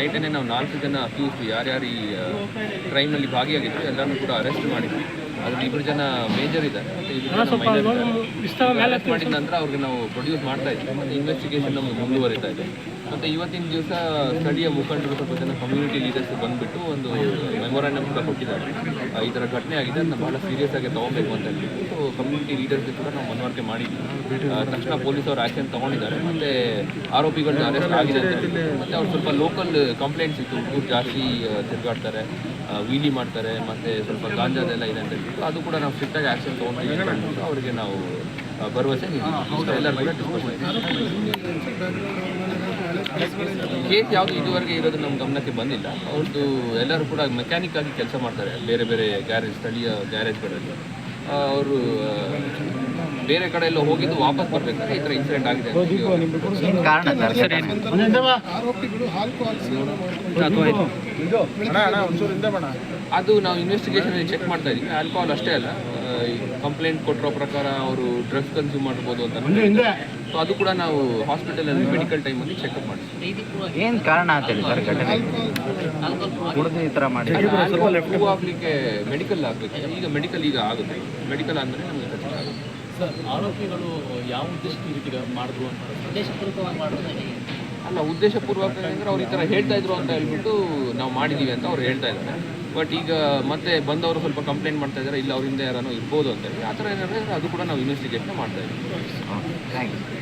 ನೈಟನ್ನೇ ನಾವು ನಾಲ್ಕು ಜನ ಅಕ್ಯೂಸ್ಡ್ ಯಾರ್ಯಾರು ಈ ಕ್ರೈಮ್ನಲ್ಲಿ ಭಾಗಿಯಾಗಿದ್ರು ಎಲ್ಲರನ್ನೂ ಕೂಡ ಅರೆಸ್ಟ್ ಮಾಡಿದ್ವಿ. ಅದ್ರಲ್ಲಿ ಇಬ್ಬರು ಜನ ಮೇಜರ್ ಇದ್ದಾರೆ. ಮಾಡಿದ ನಂತರ ಅವ್ರಿಗೆ ನಾವು ಪ್ರೊಡ್ಯೂಸ್ ಮಾಡ್ತಾ ಇದ್ವಿ. ಮತ್ತೆ ಇನ್ವೆಸ್ಟಿಗೇಷನ್ ನಮ್ಗೆ ಮುಂದುವರಿತಾ ಇದೆ. ಮತ್ತೆ ಇವತ್ತಿನ ದಿವಸ ಸ್ಥಳೀಯ ಮುಖಂಡರು ಸ್ವಲ್ಪ ಜನ ಕಮ್ಯುನಿಟಿ ಲೀಡರ್ಸ್ ಬಂದುಬಿಟ್ಟು ಒಂದು ಮೆಮೊರಾಂಡಮ್ ಕೂಡ ಕೊಟ್ಟಿದ್ದಾರೆ. ಆ, ಈ ಥರ ಘಟನೆ ಆಗಿದೆ. ಅದನ್ನ ಭಾಳ ಸೀರಿಯಸ್ ಆಗಿ ತೊಗೊಬೇಕು ಅಂತ ಹೇಳ್ಬಿಟ್ಟು ಸೊ ಕಮ್ಯುನಿಟಿ ಲೀಡರ್ಸ್ ಕೂಡ ನಾವು ಮನವರಿಕೆ ಮಾಡಿದ್ವಿ. ತಕ್ಷಣ ಪೊಲೀಸ್ ಅವರು ಆಕ್ಷನ್ ತೊಗೊಂಡಿದ್ದಾರೆ. ಮತ್ತೆ ಆರೋಪಿಗಳನ್ನ ಅರೆಸ್ಟ್ ಆಗಿದೆ ಮತ್ತೆ ಮತ್ತು ಅವ್ರು ಸ್ವಲ್ಪ ಲೋಕಲ್ ಕಂಪ್ಲೇಂಟ್ಸ್ ಇತ್ತು. ಜಾಸ್ತಿ ತಿರುಗಾಡ್ತಾರೆ ವೀಲಿ ಮಾಡ್ತಾರೆ ಮತ್ತೆ ಸ್ವಲ್ಪ ಗಾಂಜಾದೆಲ್ಲ ಇದೆ ಅಂತ ಹೇಳ್ಬಿಟ್ಟು ಅದು ಕೂಡ ನಾವು ಸ್ಟ್ರಿಕ್ಟಾಗಿ ಆ್ಯಕ್ಷನ್ ತೊಗೊಂಡಿದ್ದೀವಿ ಅಂತ ಹೇಳ್ಬಿಟ್ಟು ಅವರಿಗೆ ನಾವು ಭರವಸೆ ಕೇಸ್ ಯಾವುದು ಇದುವರೆಗೆ ಇರೋದು ನಮ್ಮ ಗಮನಕ್ಕೆ ಬಂದಿಲ್ಲ. ಅವ್ರದ್ದು ಎಲ್ಲರೂ ಕೂಡ ಮೆಕ್ಯಾನಿಕ್ ಆಗಿ ಕೆಲಸ ಮಾಡ್ತಾರೆ. ಬೇರೆ ಬೇರೆ ಗ್ಯಾರೇಜ್ ಸ್ಥಳೀಯ ಗ್ಯಾರೇಜ್ಗಳಲ್ಲಿ ಅವರು ಬೇರೆ ಕಡೆ ಎಲ್ಲ ಹೋಗಿದ್ದು ವಾಪಸ್ ಬರ್ಬೇಕಾದ್ರೆ ಈ ಥರ ಇನ್ಸಿಡೆಂಟ್ ಆಗಿದೆ ಅದು ನಾವು ಇನ್ವೆಸ್ಟಿಗೇಷನ್ ಚೆಕ್ ಮಾಡ್ತಾ ಇದೀವಿ ಆಲ್ಕೋಹಾಲ್ ಅಷ್ಟೇ ಅಲ್ಲ. ಕಂಪ್ಲೇಂಟ್ ಕೊಟ್ಟಿರೋ ಪ್ರಕಾರ ಅವರು ಡ್ರಗ್ಸ್ ಕನ್ಸ್ಯೂಮ್ ಮಾಡ್ಬೋದು ಅಂತ ಸೊ ಅದು ಕೂಡ ನಾವು ಹಾಸ್ಪಿಟಲಲ್ಲಿ ಮೆಡಿಕಲ್ ಟೈಮಲ್ಲಿ ಚೆಕಪ್ ಮಾಡ್ತೀವಿ ಏನು ಕಾರಣ ಅಂತೇಳಿ ಸರ್ ಘಟನೆ? ಕುಡಿದು ಈ ಥರ ಮಾಡಿ ಹೂ ಆಗ್ಲಿಕ್ಕೆ ಮೆಡಿಕಲ್ ಆಗಬೇಕು. ಈಗ ಮೆಡಿಕಲ್ ಈಗ ಆಗುತ್ತೆ. ಮೆಡಿಕಲ್ ಅಂದ್ರೆ ನಮಗೆ ಖಚಿತ ಆಗುತ್ತೆ. ಸರ್ ಆರೋಪಿಗಳು ಯಾವ ಉದ್ದೇಶಕ್ಕೆ ಈ ರೀತಿ ಮಾಡಿದ್ರು ಅಂತ? ಉದ್ದೇಶಪೂರ್ವಕವಾಗಿ ಮಾಡೋದು ಅಲ್ಲ ಉದ್ದೇಶಪೂರ್ವಕ ಅಂದ್ರೆ ಅವ್ರು ಈ ಥರ ಹೇಳ್ತಾ ಇದ್ರು ಅಂತ ಹೇಳ್ಬಿಟ್ಟು ನಾವು ಮಾಡಿದೀವಿ ಅಂತ ಅವ್ರು ಹೇಳ್ತಾ ಇದ್ದಾರೆ. ಬಟ್ ಈಗ ಮತ್ತೆ ಬಂದವರು ಸ್ವಲ್ಪ ಕಂಪ್ಲೇಂಟ್ ಮಾಡ್ತಾ ಇದ್ದಾರೆ ಇಲ್ಲ ಅವರಿಂದ ಯಾರನೋ ಇರ್ಬೋದು ಅಂತ ಹೇಳಿ. ಆ ಥರ ಏನಾದ್ರೆ ಅದು ಕೂಡ ನಾವು ಇನ್ವೆಸ್ಟಿಗೇಷನ್ ಮಾಡ್ತಾ ಇದ್ದೀವಿ. Thank you